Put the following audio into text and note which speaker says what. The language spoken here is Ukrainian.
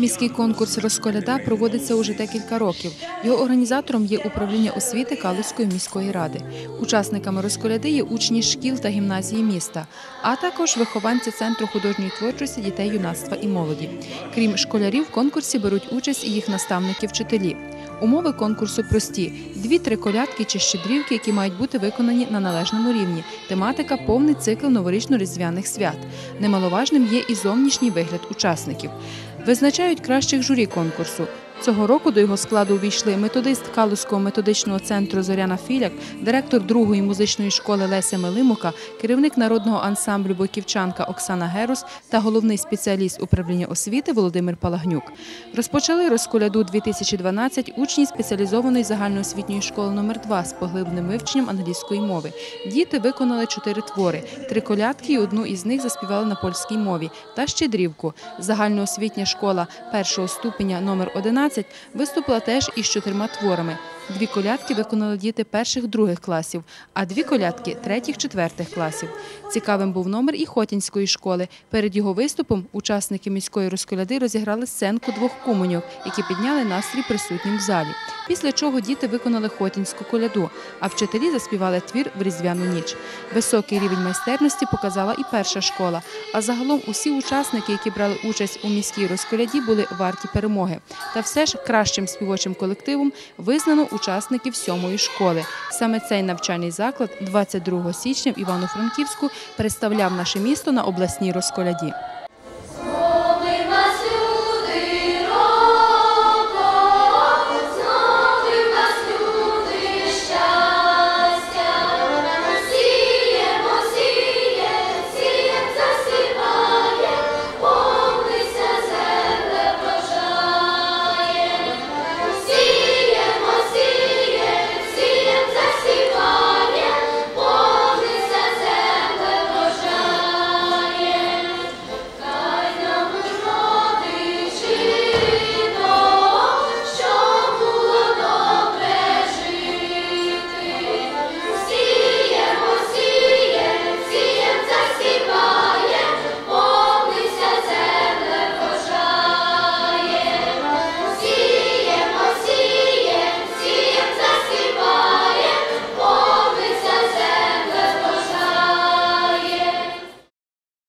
Speaker 1: Міський конкурс розколяда проводиться уже декілька років. Його організатором є управління освіти Калузької міської ради. Учасниками розколяди є учні шкіл та гімназії міста, а також вихованці центру художньої творчості дітей, юнацтва і молоді. Крім школярів, в конкурсі беруть участь і їх наставники-вчителі. Умови конкурсу прості: дві-три колядки чи щедрівки, які мають бути виконані на належному рівні. Тематика повний цикл новорічно-різдвяних свят. Немаловажним є і зовнішній вигляд учасників. Визначають кращих журі конкурсу. Цього року до його складу увійшли методист Калузького методичного центру Зоряна Філяк, директор другої музичної школи Леся Милимука, керівник народного ансамблю Бойківчанка Оксана Герус та головний спеціаліст управління освіти Володимир Палагнюк. Розпочали розколяду 2012 учні спеціалізованої загальноосвітньої школи номер 2 з поглибленим вивченням англійської мови. Діти виконали чотири твори: три колядки, і одну із них заспівали на польській мові та щедрівку. Загальноосвітня школа першого ступеня номер 11 виступила теж із чотирма творами. Дві колядки виконали діти перших-других класів, а дві колядки третіх-четвертих класів. Цікавим був номер і Хотінської школи. Перед його виступом учасники міської розколяди розіграли сценку двох кумоньок, які підняли настрій присутнім в залі. Після чого діти виконали Хотінську коляду, а вчителі заспівали твір в різдвяну ніч. Високий рівень майстерності показала і перша школа. А загалом усі учасники, які брали участь у міській розколяді, були варті перемоги. Та все ж кращим співочим колективом визнано учасників сьомої школи. Саме цей навчальний заклад 22 січня в Івано-Франківську представляв наше місто на обласній розколяді.